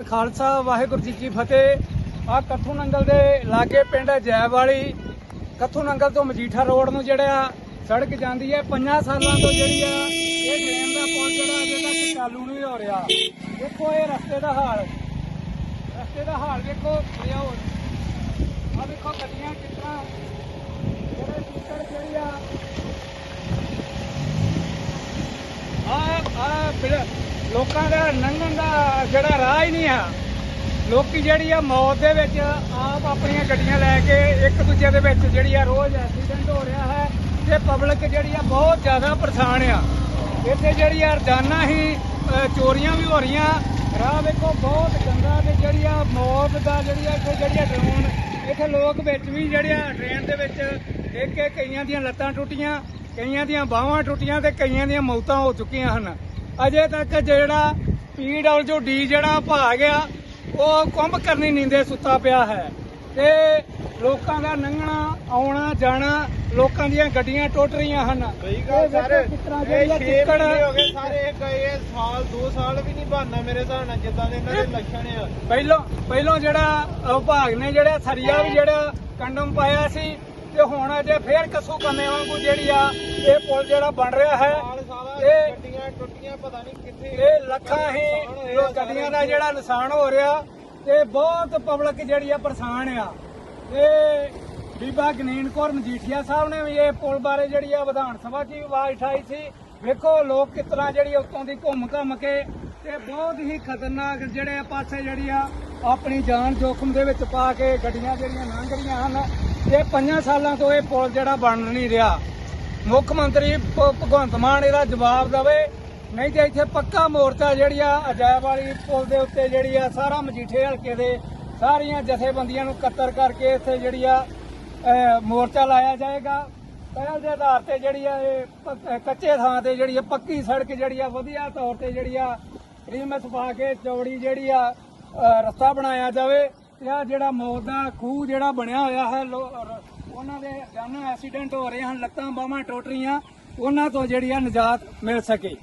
ਖਾਲਸਾ, ਵਾਹਿਗੁਰੂ ਜੀ ਕੀ ਫਤਿਹ। ਆ ਕੱਥੂ ਨੰਗਲ ਦੇ ਲਾਗੇ ਪਿੰਡ ਜੈਵਾਲੀ। ਕੱਥੂ ਨੰਗਲ ਤੋਂ ਮਜੀਠਾ ਰੋਡ ਨੂੰ ਜਿਹੜਾ ਸੜਕ ਜਾਂਦੀ ਹੈ। ਪੰਜਾਂ ਸਾਲਾਂ ਤੋਂ ਜਿਹੜੀ ਆ, ਇਹ ਟ੍ਰੇਨ ਦਾ ਪੁਲ ਜਿਹੜਾ ਅਜੇ ਤੱਕ ਚਾਲੂ ਨਹੀਂ ਹੋ ਰਿਹਾ। ਦੇਖੋ ਇਹ ਰਸਤੇ ਦਾ ਹਾਲ। ਰਸਤੇ ਦਾ ਹਾਲ ਦੇਖੋ ਲਿਆਓ। ਆ ਦੇਖੋ ਗੱਡੀਆਂ ਕਿਸ ਤਰ੍ਹਾਂ ਜਿਹੜੇ ਟਿਕਟ ਜਿਹੜੀ ਆ। ਆ ਆ ਲੋਕਾਂ ਦਾ ਲੰਘਣ ਦਾ ਜਿਹੜਾ ਰਾਹ ਹੀ ਨਹੀਂ ਆ। ਲੋਕੀ ਜਿਹੜੀ ਆ ਮੌਤ ਦੇ ਵਿੱਚ ਆਪ ਆਪਣੀਆਂ ਗੱਡੀਆਂ ਲੈ ਕੇ ਇੱਕ ਦੂਜੇ ਦੇ ਵਿੱਚ ਜਿਹੜੀ ਆ ਰੋਜ਼ ਐਕਸੀਡੈਂਟ ਹੋ ਰਿਹਾ ਹੈ ਤੇ ਪਬਲਿਕ ਜਿਹੜੀ ਆ ਬਹੁਤ ਜ਼ਿਆਦਾ ਪਰੇਸ਼ਾਨ ਆ। ਇੱਥੇ ਜਿਹੜੀ ਆ ਰੋਜ਼ਾਨਾ ਹੀ ਚੋਰੀਆਂ ਵੀ ਹੋ ਰਹੀਆਂ। ਰਾਹ ਵੇਖੋ, ਬਹੁਤ ਗੰਦਾ ਤੇ ਜਿਹੜੀ ਆ ਮੌਤ ਦਾ ਜਿਹੜੀ ਆ ਇੱਥੇ ਜਿਹੜੀ ਆ ਡਰੋਨ ਇੱਥੇ ਲੋਕ ਵਿੱਚ ਵੀ ਜਿਹੜੇ ਆ ਟ੍ਰੇਨ ਦੇ ਵਿੱਚ ਦੇਖ ਕੇ ਕਈਆਂ ਦੀਆਂ ਲੱਤਾਂ ਟੁੱਟੀਆਂ, ਕਈਆਂ ਦੀਆਂ ਬਾਹਾਂ ਟੁੱਟੀਆਂ ਤੇ ਕਈਆਂ ਦੀਆਂ ਮੌਤਾਂ ਹੋ ਚੁੱਕੀਆਂ ਹਨ। ਅਜੇ ਤੱਕ ਜਿਹੜਾ ਪੀਡਬਲਯੂ ਡੀ ਜਿਹੜਾ ਭਾਗ ਗਿਆ ਉਹ ਕੁੰਭ ਕਰਨੀ ਨੀਂਦੇ ਸੁੱਤਾ ਪਿਆ ਹੈ। ਤੇ ਲੋਕਾਂ ਦਾ ਲੰਘਣਾ ਆਉਣਾ ਜਾਣਾ ਲੋਕਾਂ ਦੀਆਂ ਗੱਡੀਆਂ ਟੁੱਟ ਰਹੀਆਂ ਹਨ। ਸਹੀ ਇਹ ਗੱਲ ਵੇਖੋ ਸਰ। ਕਿਸ ਤਰ੍ਹਾਂ ਇਹ ਜਿਹੜੀ ਆ ਛੇ ਚਿੱਕੜ ਮਹੀਨੇ ਹੋ ਗਏ ਸਾਰੇ ਗਏ ਸਾਲ 2 ਸਾਲ ਵੀ ਨਹੀਂ ਬਹਾਨਾ ਮੇਰੇ ਹਿਸਾਬ ਨਾਲ ਜਿੱਦਾਂ ਦੇ ਇਹਨਾਂ ਦੇ ਲੱਛਣ ਆ। ਪਹਿਲੋਂ ਪਹਿਲੋਂ ਜਿਹੜਾ ਵਿਭਾਗ ਨੇ ਜਿਹੜਾ ਸਰੀਆ ਵੀ ਜਿਹੜਾ ਕੰਡਮ ਪਾਇਆ ਸੀ ਤੇ ਹੁਣ ਅਜੇ ਫੇਰ ਕੱਸੂ ਕੰਮੇ ਵਾਂਗੂ ਜਿਹੜੀ ਆ ਇਹ ਪੁਲ ਜਿਹੜਾ ਬਣ ਰਿਹਾ ਹੈ। ਇਹ ਗੱਡੀਆਂ ਟੁੱਟੀਆਂ ਪਤਾ ਨਹੀਂ ਕਿੱਥੇ ਇਹ ਲੱਖਾਂ ਹੀ ਇਹ ਗੱਡੀਆਂ ਦਾ ਜਿਹੜਾ ਨੁਕਸਾਨ ਹੋ ਰਿਹਾ ਤੇ ਬਹੁਤ ਪਬਲਿਕ ਜਿਹੜੀ ਆ ਪਰੇਸ਼ਾਨ ਆ। ਤੇ ਬੀਬਾ ਗਨੀਨ ਕੌਰ ਮਜੀਠੀਆ ਸਾਹਿਬ ਨੇ ਵੀ ਇਹ ਪੁਲ ਬਾਰੇ ਜਿਹੜੀ ਆ ਵਿਧਾਨ ਸਭਾ 'ਚ ਵੀ ਆਵਾਜ਼ ਉਠਾਈ ਸੀ। ਵੇਖੋ ਲੋਕ ਤਰ੍ਹਾਂ ਜਿਹੜੀ ਉੱਤੋਂ ਦੀ ਘੁੰਮ ਘੰਮ ਕੇ ਤੇ ਬਹੁਤ ਹੀ ਖਤਰਨਾਕ ਜਿਹੜੇ ਪਾਸੇ ਜਿਹੜੀ ਆ ਆਪਣੀ ਜਾਨ ਜੋਖਮ ਦੇ ਵਿੱਚ ਪਾ ਕੇ ਗੱਡੀਆਂ ਜਿਹੜੀਆਂ ਲੰਘ ਰਹੀਆਂ ਹਨ। ਇਹ ਪੰਜਾਂ ਸਾਲਾਂ ਤੋਂ ਇਹ ਪੁਲ ਜਿਹੜਾ ਬਣ ਨਹੀਂ ਰਿਹਾ। ਮੁੱਖ ਮੰਤਰੀ ਭਗਵੰਤ ਮਾਨ ਇਹਦਾ ਜਵਾਬ ਦੇਵੇ। ਨਹੀਂ ਤੇ ਇੱਥੇ ਪੱਕਾ ਮੋਰਚਾ ਜਿਹੜੀ ਆ, ਅਜਾਇਬ ਵਾਲੀ ਪੁਲ ਦੇ ਉੱਤੇ ਜਿਹੜੀ ਆ, ਸਾਰਾ ਮਜੀਠੇ ਹਲਕੇ ਦੇ ਸਾਰੀਆਂ ਜਥੇਬੰਦੀਆਂ ਨੂੰ ਇਕੱਤਰ ਕਰਕੇ ਇੱਥੇ ਜਿਹੜੀ ਆ ਮੋਰਚਾ ਲਾਇਆ ਜਾਏਗਾ। ਪਹਿਲ ਦੇ ਆਧਾਰ ਤੇ ਜਿਹੜੀ ਆ, ਇਹ ਕੱਚੇ ਥਾਂ ਤੇ ਜਿਹੜੀ ਆ, ਪੱਕੀ ਸੜਕ ਜਿਹੜੀ ਆ, ਵਧੀਆ ਤੌਰ ਤੇ ਜਿਹੜੀ ਆ, ਰੀਮਸ ਪਾ ਕੇ ਚੌੜੀ ਜਿਹੜੀ ਆ ਰਸਤਾ ਬਣਾਇਆ ਜਾਵੇ। ਤੇ ਆ ਜਿਹੜਾ ਮੌਤ ਦਾ ਖੂਹ ਜਿਹੜਾ ਬਣਿਆ ਹੋਇਆ ਹੈ, ਲੋ- ਉਹਨਾਂ ਦੇ ਜਾਨਾਂ ਐਕਸੀਡੈਂਟ ਹੋ ਰਹੇ ਹਨ, ਲੱਤਾਂ ਬਾਹਾਂ ਟੁੱਟ ਰਹੀਆਂ, ਉਹਨਾਂ ਤੋਂ ਜਿਹੜੀ ਆ ਨਿਜਾਤ ਮਿਲ ਸਕੇ।